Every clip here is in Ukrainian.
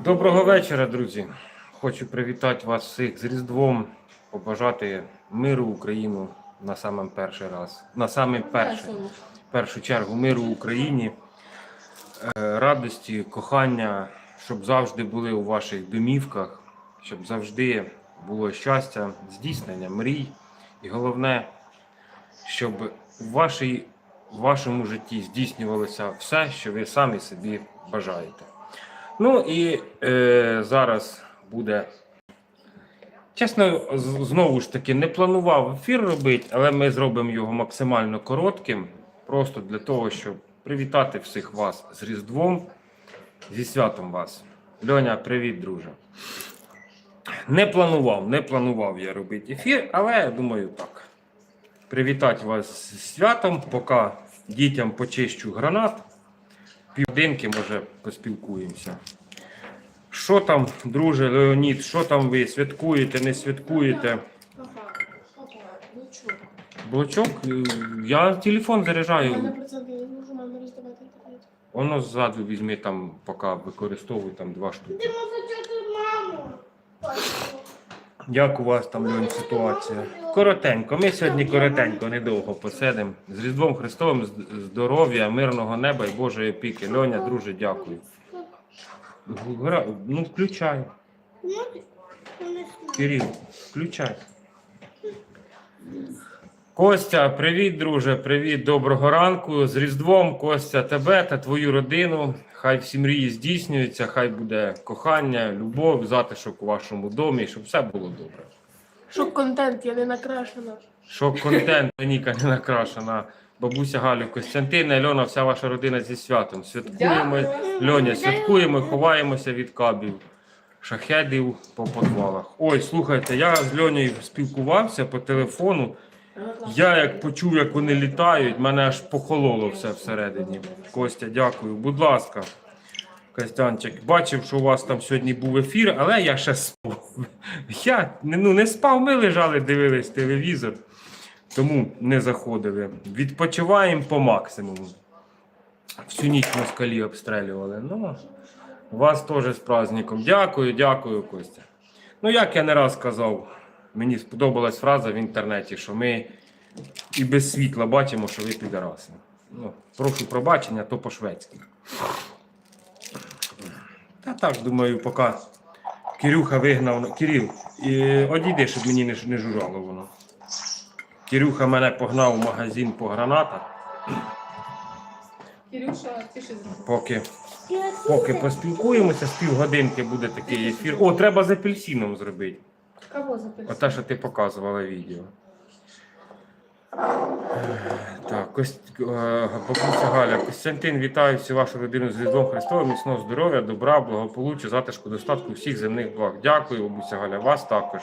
Доброго вечора, друзі. Хочу привітати вас всіх з Різдвом, побажати миру Україну на самий перший раз. На Весело. в першу чергу миру Україні, е, радості, кохання, щоб завжди були у ваших домівках, щоб завжди було щастя, здійснення мрій. І головне, щоб у вашій, вашому житті здійснювалося все, що ви самі собі бажаєте. Ну і е, зараз буде. Чесно, знову ж таки, не планував ефір робити, але ми зробимо його максимально коротким, просто для того, щоб привітати всіх вас з Різдвом, зі святом вас. Льоня, привіт, друже. Не планував, не планував я робити ефір, але я думаю так. Привітати вас з святом, поки дітям почищу гранат. Півдинки, може, поспілкуємося. Що там, друже Леонід, що там ви святкуєте, не святкуєте? Блочок? Я телефон заряджаю. Воно ззаду візьми там, поки використовуй там два штуки. Ти можеш чути маму. Як у вас там Льонь, ситуація? Коротенько. Ми сьогодні коротенько, недовго посидимо. З Різдвом Христовим здоров'я, мирного неба і Божої опіки. Льоня, друже, дякую. Ну, включай. Кирил, включай. Костя, привіт, друже, привіт, доброго ранку. З Різдвом, Костя, тебе та твою родину. Хай всі мрії здійснюються, хай буде кохання, любов, затишок у вашому домі, щоб все було добре. Що контент, я не накрашена. Що контент Ніка не накрашена. Бабуся Галю, Костянтина, Альона, вся ваша родина зі святом. Святкуємо, Льоня, святкуємо, ховаємося від кабів, шахедів по подвалах. Ой, слухайте, я з Льонею спілкувався по телефону. Я як почув, як вони літають, мене аж похололо все всередині. Костя, дякую. Будь ласка, Костянчик, бачив, що у вас там сьогодні був ефір, але я ще спав. Я ну, не спав, ми лежали, дивились телевізор, тому не заходили. Відпочиваємо по максимуму. Всю ніч москалі обстрілювали. Ну, вас теж з праздником. Дякую, дякую, Костя. Ну, як я не раз казав, мені сподобалась фраза в інтернеті, що ми і без світла бачимо, що ви підараси. Ну, прошу пробачення, то по-шведськи. Та так, думаю, поки Кирюха вигнав. Кирил, і одійди, щоб мені не, не жужжало воно. Кирюха мене погнав в магазин по гранатах, Кирюша, поки, поки поспілкуємося, з півгодинки буде такий ефір. О, треба з апельсином зробити. Кого записати? Оте, що ти показувала відео. Так, Кость... е, бабуся Галя, Костянтин, вітаю всю вашу родину з Різдвом Христовим, міцного здоров'я, добра, благополуччя, затишку, достатку всіх земних благ. Дякую, бабуся Галя, вас також.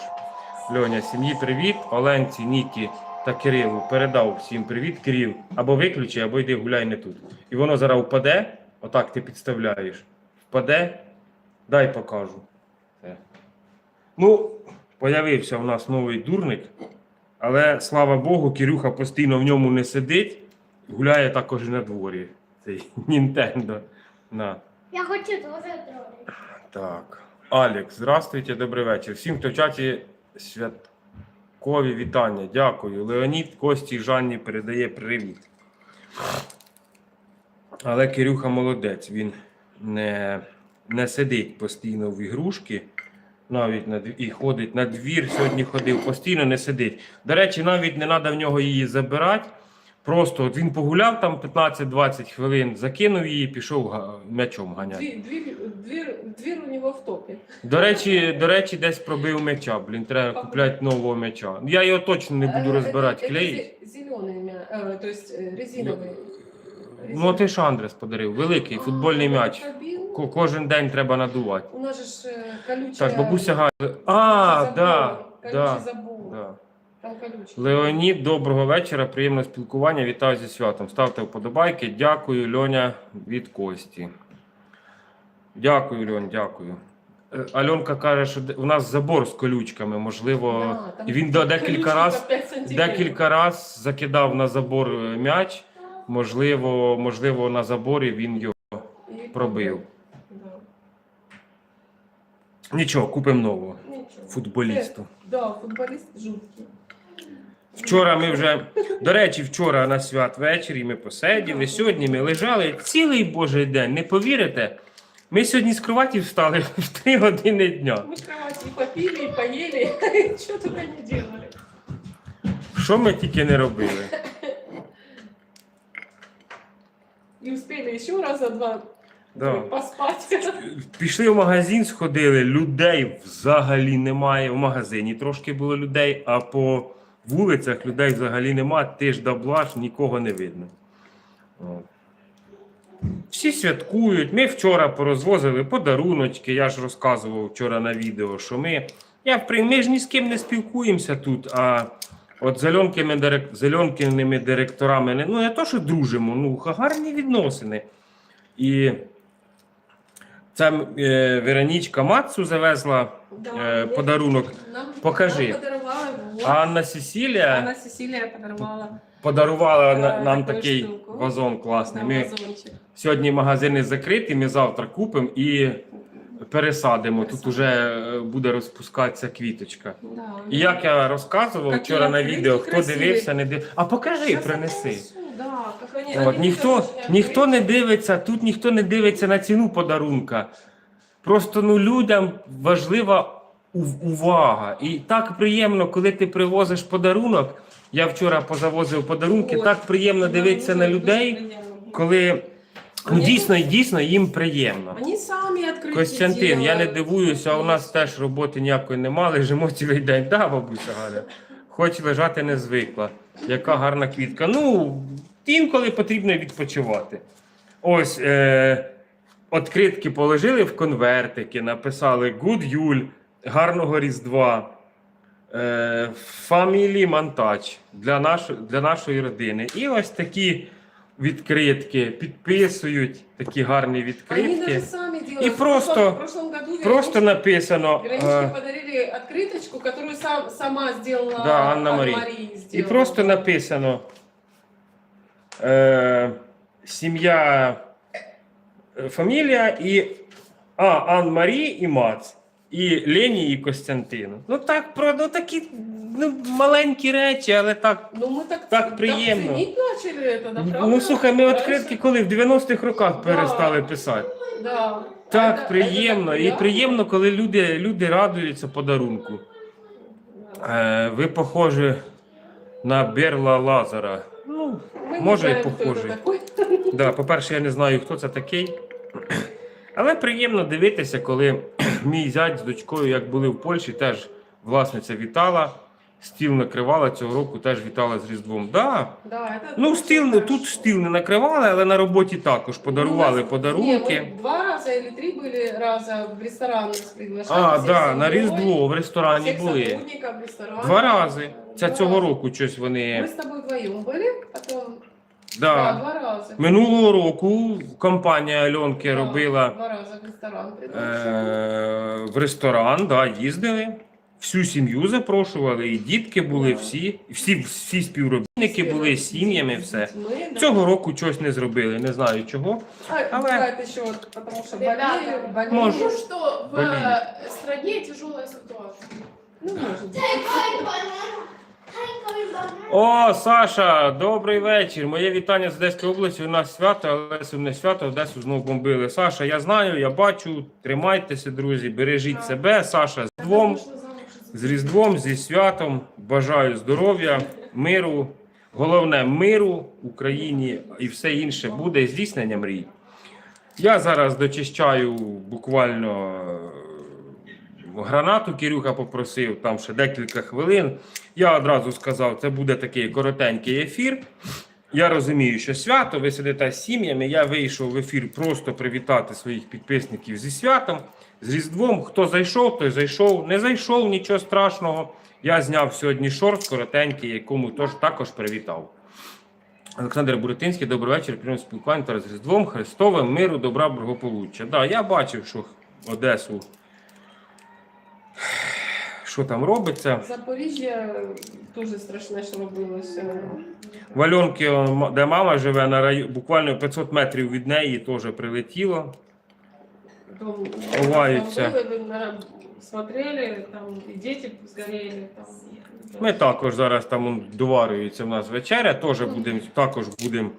Льоня, сім'ї привіт, Оленці, Нікі та Кирилу. Передав всім привіт, Кирил. Або виключи, або йди гуляй не тут. І воно зараз впаде, отак ти підставляєш. Впаде, дай покажу. Ну, появився у нас новий дурник, але слава Богу, Кирюха постійно в ньому не сидить, гуляє також і на дворі. Цей Нінтендо. На. Я хочу тоже троллить. Так. Алекс, здравствуйте, добрий вечір. Всім, хто в чаті святкові вітання. Дякую. Леонід Кості Жанні передає привіт. Але Кирюха молодець, він не, не сидить постійно в ігрушки, навіть на і ходить на двір. Сьогодні ходив, постійно не сидить. До речі, навіть не треба в нього її забирати. Просто от він погуляв там 15-20 хвилин, закинув її, пішов м'ячом ганяти. Двір, двір, двір, двір у нього в топі. До речі, до речі, десь пробив м'яча. Блін, треба купляти нового м'яча. Я його точно не буду розбирати, клеїть. Зелений, э, то есть э, резиновий. Ну, ти ж Андрес подарив. Великий футбольний м'яч. Ко- Кожен день треба надувати. У нас же ж е, колючая... Так, бабуся Галя. А, забор, да, колючий да, забор. да. Там колючий. Леонід, доброго вечора, приємного спілкування. Вітаю зі святом. Ставте вподобайки. Дякую, Льоня від Кості. Дякую, Льонь, дякую. Е, Альонка каже, що де- у нас забор з колючками, можливо, Да, там і він до- декілька колючка раз 5 сантиметрів. Декілька раз закидав на забор е, м'яч. Можливо, можливо, на заборі він його пробив. Нічого, купимо нового Нічого. футболісту. Да, футболіст жуткий. Вчора ми вже, до речі, вчора на свят ввечері ми посиділи. Сьогодні ми лежали цілий божий день. Не повірите? Ми сьогодні з кроваті встали в 3 години дня. Мы кровать и попили, и поели, что только не делали. Що ми тільки не робили? И успели еще раза два Да. поспать. Пішли в магазин, сходили, людей взагалі немає. В магазині трошки було людей, а по вулицях людей взагалі нема. Ти ж доблаш, нікого не видно. От. Всі святкують. Ми вчора порозвозили подаруночки. Я ж розказував вчора на відео, що ми. Я, ми ж ні з ким не спілкуємося тут, а от зеленкими, зеленкиними директорами ну не то, що дружимо, ну гарні відносини. І це е, Веронічка Мацу завезла Да, е, подарунок. Покажи. Анна Сесілія Анна Сесилия подарувала подарувала на- Е, нам такий штуку. вазон класний. Ми сьогодні магазини закриті, ми завтра купимо і пересадимо. Тут уже е, буде розпускатися квіточка. Да. І як я розказував Які вчора на відкриті, відео, хто красиві. дивився, не див. А покажи, Щас я принеси. принесу, Да, как они, От, они ніхто, ніхто не дивиться, тут ніхто не дивиться на ціну подарунка. Просто ну, людям важлива ув- увага. І так приємно, коли ти привозиш подарунок. Я вчора позавозив подарунки, От. так приємно дивитися на людей, коли ну, Мені дійсно, дійсно їм приємно. Они сами открыты Костянтин, я не делают. дивуюся, у нас теж роботи ніякої немає, лежимо цілий день. Да, бабуся Галя. Хоч лежати не звикла. Яка гарна квітка. Ну, інколи потрібно відпочивати. Ось е, відкритки положили в конвертики, написали Good Юль, гарного Різдва. Е, Family Montage для, наш, для нашої родини. І ось такі відкритки підписують, такі гарні Они відкритки. даже сами делают. И В просто- прошлом- В прошлом году Просто Вероничке- написано. Вероничке е, подарили открыточку, которую сам, сама сделала Да, Анна Мария. І сделала. просто написано е, сім'я, е, фамілія і а, Ан Марі і Мац. І Лені і Костянтину. Ну так, про ну, такі ну, маленькі речі, але так. Ну, мы так, Так приємно. ценить начали это, да, правда? Ну слухай, ми Раньше- відкритки коли в 90-х роках перестали писати. Да. Так Это- приємно. это І приємно, коли люди, люди радуються подарунку. Да. Е, ви похожі на Берла Лазара. Ну, Мы не може і знаем, кто это похожий. такой. Да, по-перше, я не знаю, хто це такий. Але приємно дивитися, коли мій зять з дочкою, як були в Польщі, теж власниця вітала. Стіл накривала цього року, теж вітала з Різдвом. Да. Да, это Ну, очень стіл, хорошо. тут стіл не накривали, але на роботі також подарували Ну, нас- подарунки. Не, мы два раза или три были раза в ресторан нас приглашали. А, всей да, на семьей, Різдво в ресторані всех були. сотрудников ресторана. Два рази. Це Два цього рази. року щось Мы вони. с тобой вдвоем были, потом... Да, Да. два раза. Минулого року компанія Альонки Да, робила Два раза в ресторан приглашали. е, в ресторан, да, їздили. Всю сім'ю запрошували, і дітки були, Да. всі, всі, всі співробітники були з сім'ями, все. Мы, да. Цього року щось не зробили, не знаю чого. А, Але- бывает еще, вот, потому что Ребята, болею, болею. Может. Ну что, в Блин. э, стране тяжелая ситуация. Ну, может быть. О, Саша, добрий вечір. Моє вітання з Одеської області. У нас свято, але сумне свято, Одесу знову бомбили. Саша, я знаю, я бачу. Тримайтеся, друзі, бережіть себе. Саша з двом. з Різдвом, зі святом. Бажаю здоров'я, миру. Головне миру Україні і все інше буде здійснення мрій. Я зараз дочищаю буквально е, гранату. Кирюха попросив там ще декілька хвилин. Я одразу сказав, це буде такий коротенький ефір. Я розумію, що свято, ви сидите з сім'ями. Я вийшов в ефір просто привітати своїх підписників зі святом, з Різдвом. Хто зайшов, той зайшов. Не зайшов, нічого страшного. Я зняв сьогодні шорт коротенький, якому тож також привітав. Олександр Буретинський, добрий вечір. Прийом спілкування та з Різдвом, Христовим, миру, добра, благополуччя. Да, я бачив, що Одесу. Що там робиться? Запоріжжя дуже страшне, що робилося. В Альонки, де мама живе, на рай... буквально 500 метрів від неї теж прилетіло. Дом Ховаються. бомбили, смотрели, там и дети сгорели. Там. Ми також зараз там он, доварюється в нас вечеря, теж будемо також будемо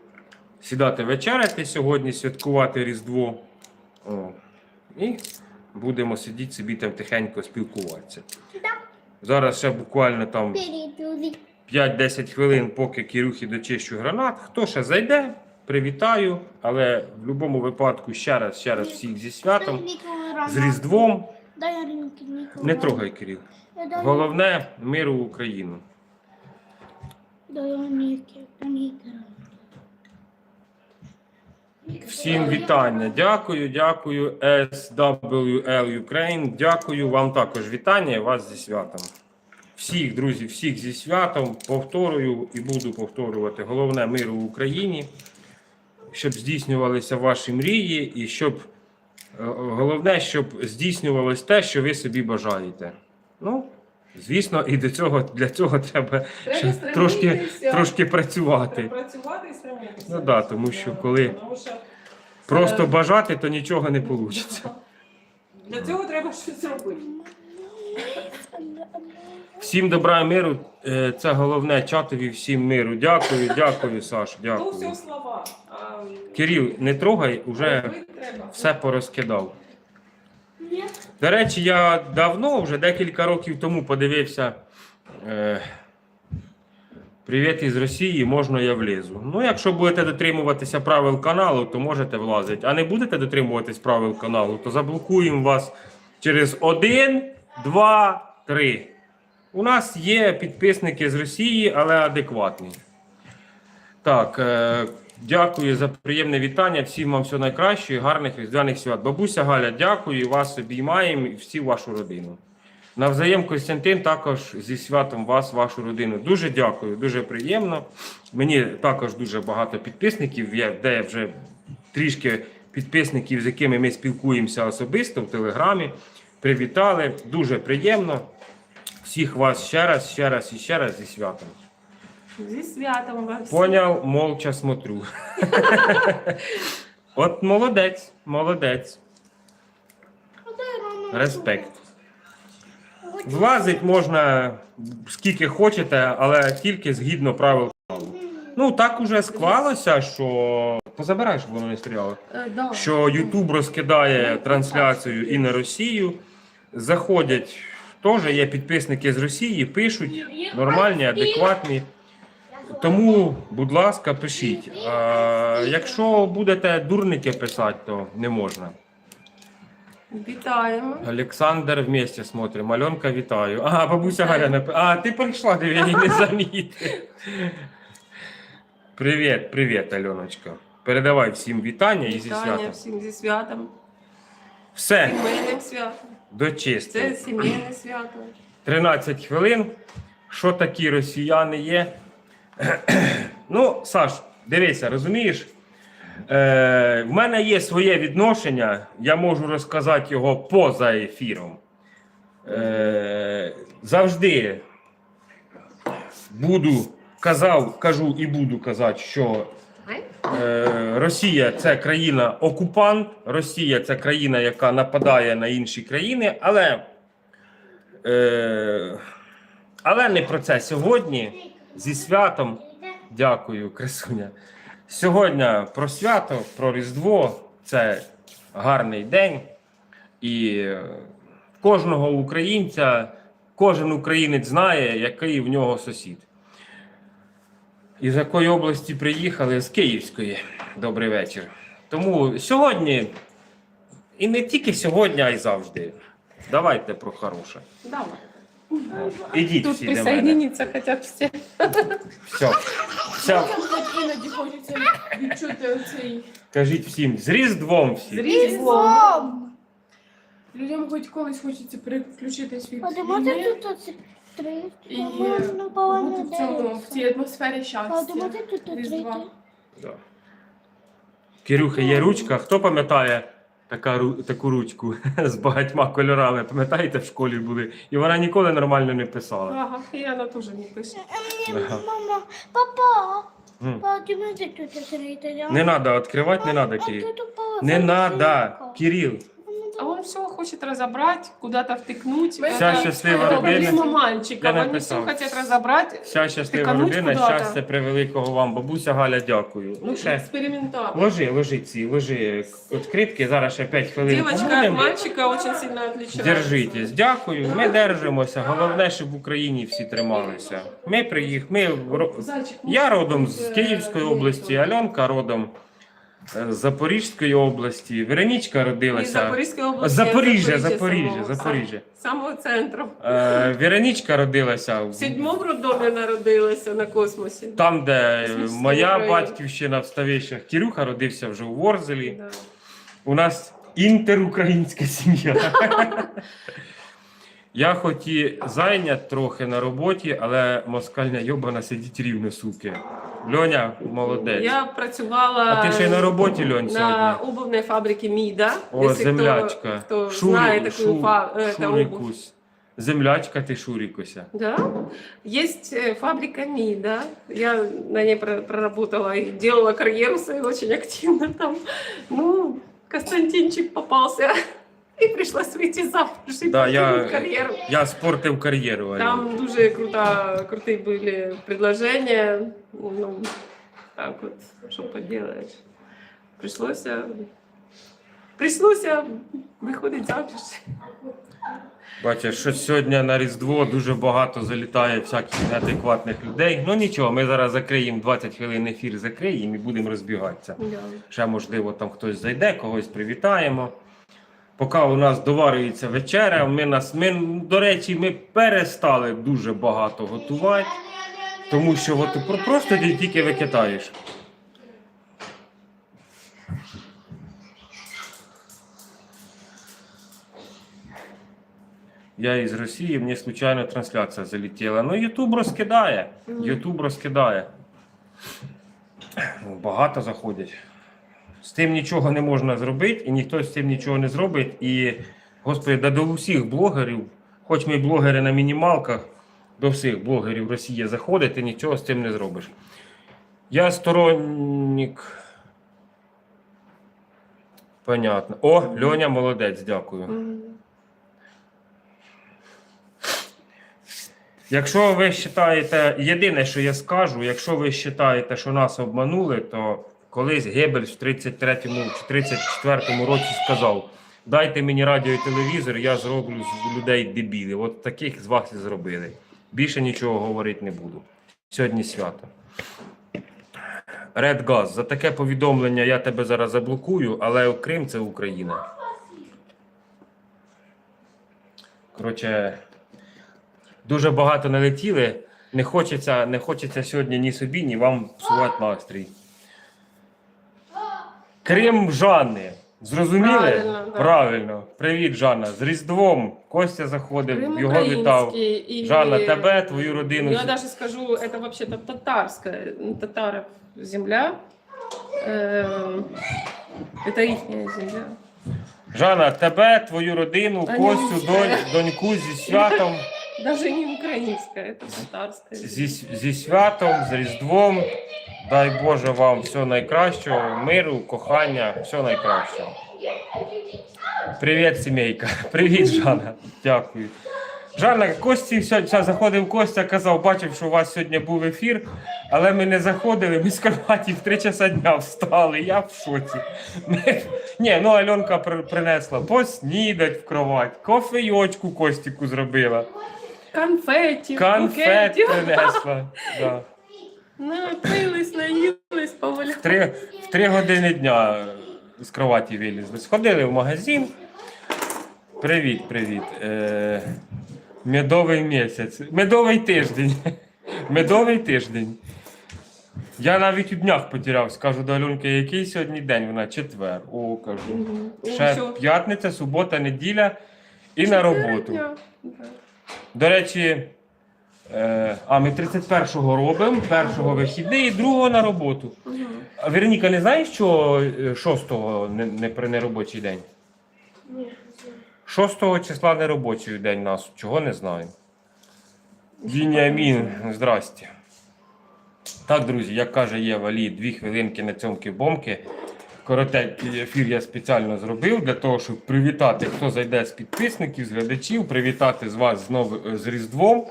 сідати вечеряти сьогодні, святкувати Різдво. О. І будемо сидіти собі там тихенько спілкуватися. Зараз ще буквально там 5-10 хвилин, поки Кірюхи дочищу гранат. Хто ще зайде, привітаю. Але в будь-якому випадку ще раз, ще раз всіх зі святом, з Різдвом. Не трогай, Кирил. Головне миру в Україну. Всім вітання. Дякую, дякую. SWL Ukraine. Дякую вам також вітання вас зі святом. Всіх, друзі, всіх зі святом. Повторюю і буду повторювати. Головне миру в Україні, щоб здійснювалися ваші мрії, і щоб е, головне, щоб здійснювалось те, що ви собі бажаєте. Ну, звісно, і до цього для цього треба Треба трошки, трошки працювати. Треба працювати і стремитися. Ну да, тому що коли Тому що Просто бажати, то нічого не вийде. Для цього треба щось робити. Всім добра і миру. Е, Це головне чатові, всім миру. Дякую, дякую, Саш. То все Дякую. слова. Кирил, не трогай, треба. все порозкидав. Ні. До речі, я давно, вже декілька років тому подивився. Е, Привіт із Росії, можна я влізу. Ну, якщо будете дотримуватися правил каналу, то можете влазити. А не будете дотримуватись правил каналу, то заблокуємо вас через один, два, три. У нас є підписники з Росії, але адекватні. Так, е, дякую за приємне вітання. Всім вам всього найкращого, гарних різдвяних свят. Бабуся Галя, дякую, вас обіймаємо і всю вашу родину. Навзаєм Костянтин також зі святом вас, вашу родину. Дуже дякую, дуже приємно. Мені також дуже багато підписників, є, де я вже трішки підписників, з якими ми спілкуємося особисто в Телеграмі. Привітали, дуже приємно. Всіх вас ще раз, ще раз і ще раз зі святом. Зі святом вас. всіх. Поняв, молча смотрю. От молодець, молодець. Респект. Влазить можна скільки хочете, але тільки згідно правил. Ну так уже склалося, що позабирай, щоб воно не стріляло. Що YouTube розкидає трансляцію і на Росію. Заходять, теж є підписники з Росії, пишуть нормальні, адекватні. Тому, будь ласка, пишіть. А, якщо будете дурники писати, то не можна. Вітаємо. Олександр вместе смотрим. Альонка, вітаю. Ага, бабуся Галя нап... А, ти прийшла, я її не замітив. Привіт, привіт, Альоночка. Передавай всім вітання і зі Вітання всім зі святом. Все, Сімейним святом. Це сімейне свято. 13 хвилин. Що такі росіяни є? ну, Саш, дивися, розумієш? Е, в мене є своє відношення, я можу розказати його поза ефіром. Е, завжди буду казав, кажу і буду казати, що е, Росія це країна окупант, Росія це країна, яка нападає на інші країни, але, е, але не про це сьогодні. Зі святом. Дякую, красуня. Сьогодні про свято, про Різдво. Це гарний день. І кожного українця, кожен українець знає, який в нього сусід. Із якої області приїхали? З Київської. Добрий вечір. Тому сьогодні, і не тільки сьогодні, а й завжди. Давайте про хороше. Давай. Ідіть Тут всі до мене. присоединиться хотять всі. Все. Все. Іноді хочеться відчути оцей. Кажіть всім з Різдвом З всім. Різдвом. Людям хоч колись хочеться переключитись від А ти можеш тут оці три? і Можна бути в цьому, в цій атмосфері А щастя. ти тут Різдва. три? Да. Кирюха, є ручка. Хто пам'ятає така, ру- таку ручку з багатьма кольорами? Пам'ятаєте, в школі були? І вона ніколи нормально не писала. Ага, і вона теж не пише. Ага. Мама, папа, М. папа, тут три? Не треба відкривати, не треба, Кирил. Не треба. Кирил, хочет разобрать, куда-то втыкнуть. Вся Это- щаслива это родина- проблема мальчика. Я Они все написав. хотят разобрать. Вся щаслива Тикануть родина, куди-то. щастя превеликого вам. Бабуся Галя, дякую. Ну ще. Экспериментал. Ложи, ложи ці, ложи відкритки, зараз ще 5 хвилин. Девочка от побудемо. мальчика очень сильно отличается. Держитесь, дякую. Ми держимося. Головне, щоб в Україні всі трималися. Ми приїхали. Ми ро- Зайчик, я ну, родом з е, Київської е, області, Альонка родом е, з Запорізької області. Веронічка родилася. Запорізької області. Запоріжжя, Запоріжжя, Запоріжжя. Самого центру. Е, Веронічка родилася В в- седьмому роддомі народилася на космосі. там, де Космічна моя Україна. батьківщина в Ставищах. Кірюха родився вже у Ворзелі. Да. У нас інтерукраїнська сім'я. Я хоч і зайнят трохи на роботі, але москальня йобана сидить рівно, суки. Льоня, молодець. Я працювала А ти ще й на роботі, Льонь, на сьогодні. обувной фабрике МИДа. О, землячка. Кто, кто Шурі- знает такую Шу- фа- обувь. Шурікусь. Землячка ти Шурікуся. Да, есть э, фабрика МИДа. Я на ней про- проработала и делала карьеру свою очень активно там. Ну, Константинчик попался И пришлось выйти замуж и Да, я- покинуть карьеру. Я спортив кар'єру. Альон. Там дуже круто, крутые были предложения. Ну, так вот, что поделаешь. Пришлось, э, пришлось э, выходить замуж. Бачиш, що сьогодні на Різдво дуже багато залітає всяких неадекватних людей. Ну нічого, ми зараз закриємо 20 хвилин ефір, закриємо і будемо розбігатися. Да. Ще, можливо, там хтось зайде, когось привітаємо. Поки у нас доварюється вечеря, ми нас, ми, до речі, ми перестали дуже багато готувати, тому що про- просто ти тільки викидаєш. Я із Росії, мені случайно трансляція залетіла. Ну, Ютуб розкидає. Ютуб розкидає. Багато заходять. З тим нічого не можна зробити, і ніхто з цим нічого не зробить. І, господи, да до усіх блогерів, хоч ми блогери на мінімалках, до всіх блогерів Росії заходить, і нічого з цим не зробиш. Я сторонник. Понятно. О, Льоня молодець, дякую. Якщо ви вважаєте, єдине, що я скажу, якщо ви вважаєте, що нас обманули, то колись Геббельс в 33-му чи 34-му році сказав: дайте мені радіо і телевізор, я зроблю з людей дебілів. От таких з вас і зробили. Більше нічого говорити не буду. Сьогодні свято. Gas, за таке повідомлення я тебе зараз заблокую, але Крим це Україна. Коротше, дуже багато налетіли. Не хочеться, не хочеться сьогодні ні собі, ні вам псувати настрій. Крім Жанни. Зрозуміли? Правильно, да. Правильно. Привіт, Жанна. З Різдвом. Костя заходив, Крым його вітав. украинский, и- Жанна, тебе, твою родину. Я даже скажу, это вообще-то татарская, м, татаров земля. Эм, Это их земля. Жанна, тебе, твою родину, А, Костю, ні. донь, доньку зі святом. Даже не украинская, это татарская. Зі, зі святом, з Різдвом. Дай Боже вам всього найкращого, миру, кохання, всього найкращого. Привіт, сімейка. Привіт, Жанна. Дякую. Жанна, Кості сьогодні заходив Костя, казав, бачив, що у вас сьогодні був ефір, але ми не заходили, ми з кроваті в 3 часа дня встали. Я в шоці. Ми- Ні, ну Альонка при- принесла поснідать в кровать, кофейочку Костіку зробила, Конфетти, конфет принесла. Да. Напились, наїлись, поваляли. В три, в три години дня з кроваті вилізли. Сходили в магазин. Привіт, привіт. Е, медовий місяць. Медовий тиждень. Медовий тиждень. Я навіть у днях потеряв, скажу до Альонки, який сьогодні день? Вона четвер. О, кажу. Ще всё. п'ятниця, субота, неділя і на роботу. Дня. Да. До речі, е, а ми 31-го робимо, першого вихідний і другого на роботу. А Вероніка, не знаєш, що е, 6-го не, не при неробочий день? Ні. 6 числа неробочий день нас. Чого не знаю. Вініамін, здрасте. Так, друзі, як каже Єва Лі, дві хвилинки на цьомки бомки. Коротенький ефір я спеціально зробив для того, щоб привітати, хто зайде з підписників, з глядачів, привітати з вас з, нови- з Різдвом.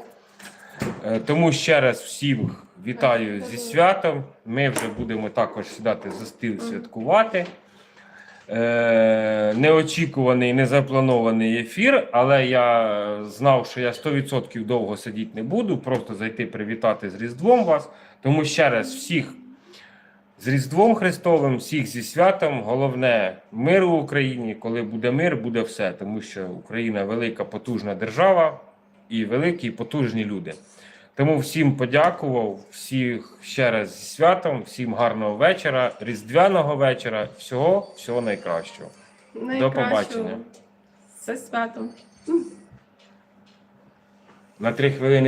Е, Тому ще раз всіх вітаю зі святом. Ми вже будемо також сідати за стіл святкувати. Е, неочікуваний, незапланований ефір, але я знав, що я 100% довго сидіти не буду, просто зайти привітати з Різдвом вас. Тому ще раз всіх з Різдвом Христовим, всіх зі святом. Головне мир в Україні. Коли буде мир, буде все. Тому що Україна велика, потужна держава і великі, і потужні люди. Тому всім подякував, всіх ще раз зі святом, всім гарного вечора, різдвяного вечора, всього, всього найкращого. Найкращого. побачення. Зі святом. На три хвилини.